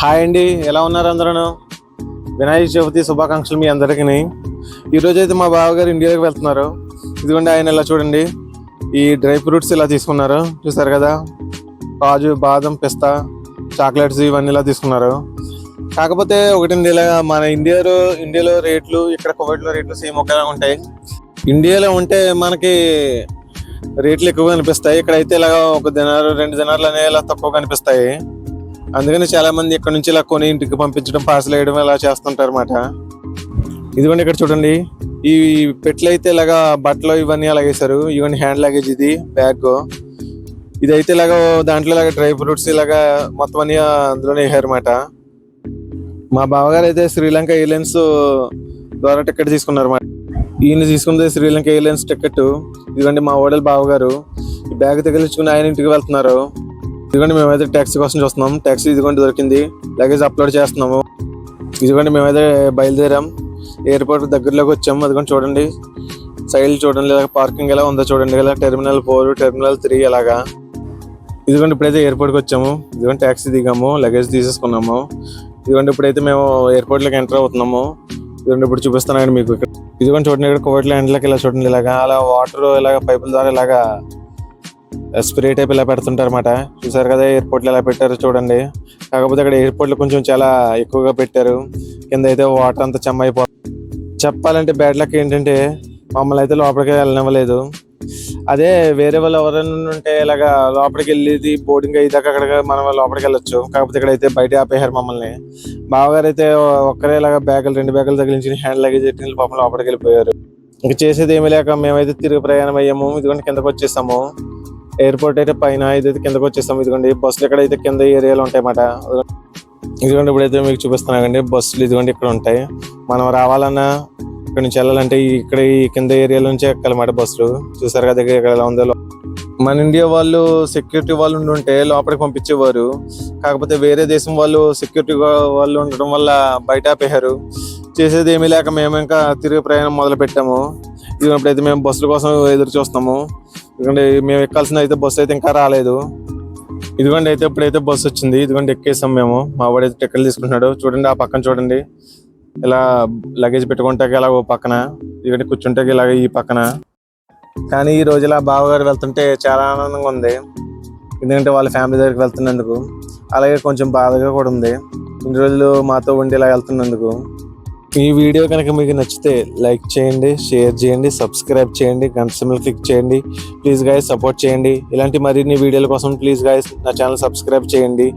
Hi అండి. ఎలా ఉన్నారు అందరూ? వినాయక చవితి శుభాకాంక్షలు మీ అందరికీ. ఈరోజు అయితే మా బావగారు ఇండియాకి వెళ్తున్నారు. ఇదిగోండి ఆయన ఇలా చూడండి. ఈ డ్రై ఫ్రూట్స్ ఇలా తీసుకున్నారు. చూసారు కదా? కాజు బాదం పిస్తా చాక్లెట్స్ ఇవన్నీ ఇలా తీసుకున్నారు. కాకపోతే ఒకటి ఇలా మన ఇండియాలో ఇండియాలో రేట్లు ఇక్కడ కువైట్లో రేట్లు సేమ్ ఒకేలా ఉంటాయి. ఇండియాలో ఉంటే మనకి రేట్లు ఎక్కువ కనిపిస్తాయి ఇక్కడైతే ఇలా ఒక దినారు రెండు దినారులు అనేవి ఇలా తక్కువ కనిపిస్తాయి. అందుకని చాలా మంది ఇక్కడ నుంచి ఇలా కొని ఇంటికి పంపించడం పార్సల్ వేయడం ఇలా చేస్తుంటారు అనమాట ఇదిగోండి ఇక్కడ చూడండి. ఈ పెట్లు అయితే ఇలాగా బట్టలు ఇవన్నీ అలా వేసారు ఇవన్నీ హ్యాండ్ లగేజ్ ఇది బ్యాగ్ ఇదైతే ఇలాగా దాంట్లో ఇలాగ డ్రై ఫ్రూట్స్ ఇలాగా మొత్తం అన్ని అందులోనే వేసారనమాట మా బావగారు అయితే శ్రీలంక ఎయిర్లైన్స్ ద్వారా టికెట్ తీసుకున్నారు అన్నమాట ఈయన తీసుకున్నది శ్రీలంక ఎయిర్లైన్స్ టికెట్. ఇదిగోండి మా ఓడల బావగారు. ఈ బ్యాగ్ తగిలించుకుని ఆయన ఇంటికి వెళ్తున్నారు. ఇదిగోండి మేమైతే ట్యాక్సీ కోసం చూస్తున్నాం. ట్యాక్సీ ఇదిగోండి దొరికింది. లగేజ్ అప్లోడ్ చేస్తున్నాము. ఇదిగోండి మేమైతే బయలుదేరాం. ఎయిర్పోర్ట్ దగ్గరలోకి వచ్చాము. అదిగోండి చూడండి. సైడ్ చూడండి ఇలా పార్కింగ్ ఎలా ఉందో చూడండి. ఇలా టెర్మినల్ ఫోర్ టెర్మినల్ త్రీ అలాగా. ఇదిగోండి ఇప్పుడైతే ఎయిర్పోర్ట్కి వచ్చాము. ఇదిగోండి ట్యాక్సీ దిగాము. లగేజ్ తీసేసుకున్నాము. ఇదిగోండి ఇప్పుడైతే మేము ఎయిర్పోర్ట్లోకి ఎంటర్ అవుతున్నాము. ఇదిగోండి ఇప్పుడు చూపిస్తానండి మీకు ఇక్కడ. ఇదిగోండి చూడండి ఇక్కడ కోవిడ్ ల్యాండ్లోకి ఇలా చూడండి ఇలాగా. అలా వాటర్ ఇలాగ పైపుల ద్వారా ఇలాగా స్ప్రే టైప్ ఇలా పెడుతుంటారు అనమాట చూసారు కదా ఎయిర్పోర్ట్ ఎలా పెట్టారు చూడండి. కాకపోతే అక్కడ ఎయిర్పోర్ట్లో కొంచెం చాలా ఎక్కువగా పెట్టారు. కింద అయితే వాటర్ అంతా చెమ్మ అయిపో చెప్పాలంటే బ్యాడ్ లక్ ఏంటంటే మమ్మల్ని అయితే లోపలికి వెళ్ళనివ్వలేదు. అదే వేరే వాళ్ళు ఎవరైనా ఉంటే ఇలాగా లోపలికి వెళ్ళేది బోర్డింగ్ అయ్యేదాకా అక్కడ మనం లోపలికి వెళ్ళొచ్చు. కాకపోతే ఇక్కడ అయితే బయట ఆపేశారు మమ్మల్ని. బావగారు అయితే ఒక్కరే ఇలాగా బ్యాగులు రెండు బ్యాగులు తగిలించి హ్యాండ్ లగేజ్ పెట్టిన పాపం లోపలికి వెళ్ళిపోయారు. ఇంక చేసేది ఏమీ లేక మేమైతే తిరిగి ప్రయాణం అయ్యాము. ఇదిగోండి కిందకు వచ్చేసాము. ఎయిర్పోర్ట్ అయితే పైన ఇదైతే కిందకు వచ్చేస్తాం. ఇదిగోండి బస్సులు ఎక్కడైతే కింద ఏరియాలో ఉంటాయన్నమాట. ఇదిగోండి ఇప్పుడైతే మీకు చూపిస్తున్నానండి బస్సులు ఇదిగోండి ఇక్కడ ఉంటాయి. మనం రావాలన్నా ఇక్కడ నుంచి వెళ్ళాలంటే ఇక్కడ ఈ కింద ఏరియాలో నుంచి ఎక్కాలన్నమాట బస్సులు. చూసారు కదా ఇక్కడ ఎలా ఉందో. మన ఇండియా వాళ్ళు సెక్యూరిటీ వాళ్ళు ఉండి ఉంటే లోపలికి పంపించేవారు. కాకపోతే వేరే దేశం వాళ్ళు సెక్యూరిటీ వాళ్ళు ఉండడం వల్ల బయట ఆపేశారు. చేసేది ఏమీ లేక మేము ఇంకా తిరిగి ప్రయాణం మొదలు పెట్టాము ఇది ఇప్పుడైతే మేము బస్సుల కోసం ఎదురు చూస్తాము ఎందుకంటే మేము ఎక్కాల్సిన అయితే బస్సు అయితే ఇంకా రాలేదు. ఇదిగోండి అయితే ఇప్పుడైతే బస్సు వచ్చింది. ఇదిగోండి ఎక్కేసాం మేము. మా వాడైతే టికెట్లు తీసుకుంటున్నాడు. చూడండి ఆ పక్కన చూడండి. ఇలా లగేజ్ పెట్టుకుంటే ఇలా ఓ పక్కన. ఇదిగోండి కూర్చుంటాకి ఇలాగ ఈ పక్కన. కానీ ఈ రోజు ఇలా బావగారు వెళ్తుంటే చాలా ఆనందంగా ఉంది. ఎందుకంటే వాళ్ళ ఫ్యామిలీ దగ్గరికి వెళ్తున్నందుకు. అలాగే కొంచెం బాధగా కూడా ఉంది. ఇన్ని రోజులు మాతో ఉండి ఇలా వెళ్తున్నందుకు. ఈ వీడియో కనుక మీకు నచ్చితే లైక్ చేయండి షేర్ చేయండి సబ్స్క్రైబ్ చేయండి గంట సింబల్ క్లిక్ చేయండి. ప్లీజ్ గాయస్ సపోర్ట్ చేయండి. ఇలాంటి మరిన్ని వీడియోల కోసం ప్లీజ్ గాయస్ నా ఛానల్ సబ్స్క్రైబ్ చేయండి.